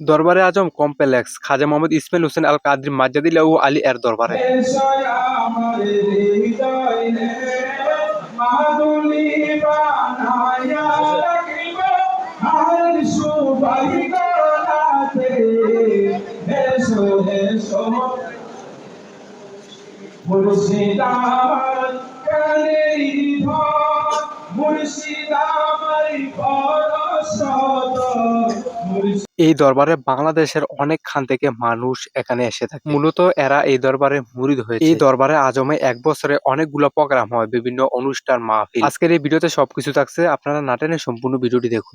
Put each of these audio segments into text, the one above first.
দরবারে আজম কমপ্লেক্স। খাজা মোহাম্মদ ইসমাইল হোসেন আল কাদরি মাজ্জাদিল্লাহ ও আলী এর দরবারে। এসয় আমার এই দরবারে বাংলাদেশের অনেক খান থেকে মানুষ এখানে এসে থাকে। মূলত এরা এই দরবারে মুরিদ হয়েছে। এই দরবারে আজমে এক বছরে অনেকগুলো প্রোগ্রাম হয়, বিভিন্ন অনুষ্ঠান, মাহফিল। আজকের এই ভিডিওতে সবকিছু থাকছে, আপনারা নাটেনে সম্পূর্ণ ভিডিওটি দেখুন।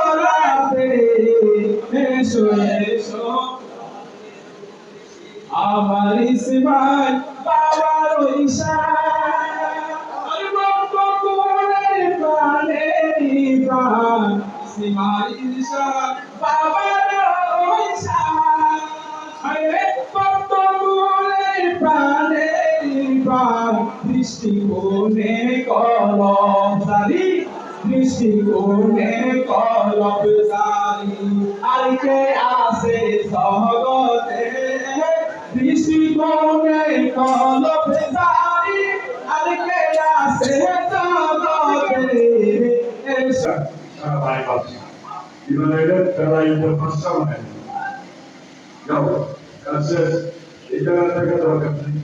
আমার ইসমাইল বাবার ইসমাইল শাহ বাবার ইশা আরে কত মনে প্রাণে প্রাণ। দৃষ্টিকোণে কলম সারি দৃষ্টিকোণে কলম সারি আর কে আসে সহগতে আর এটা দরকার নেই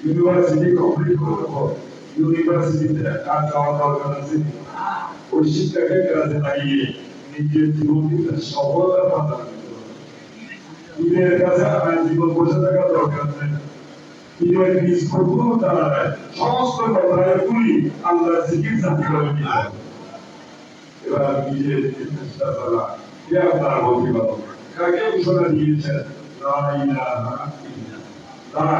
ইউনিভার্সিটি কমপ্লিট করার পর ইউনিভার্সিটিতে যাওয়া দরকার আছে ওই শিক্ষাকে নিজের জীবনকে সফলতা দিনের কাছে আমার জীবন বসে থাকা দরকার নেই। কীভাবে নিজ কখনো তারা সমস্ত কথায় তুলি আল্লাহ জিকির দিতে হবে এবার নিজের চেষ্টা করা কে আপনার অভিভাবক? কাকে ঘোষণা দিয়েছেন? লা ইলাহা ইল্লাল্লাহ। তারা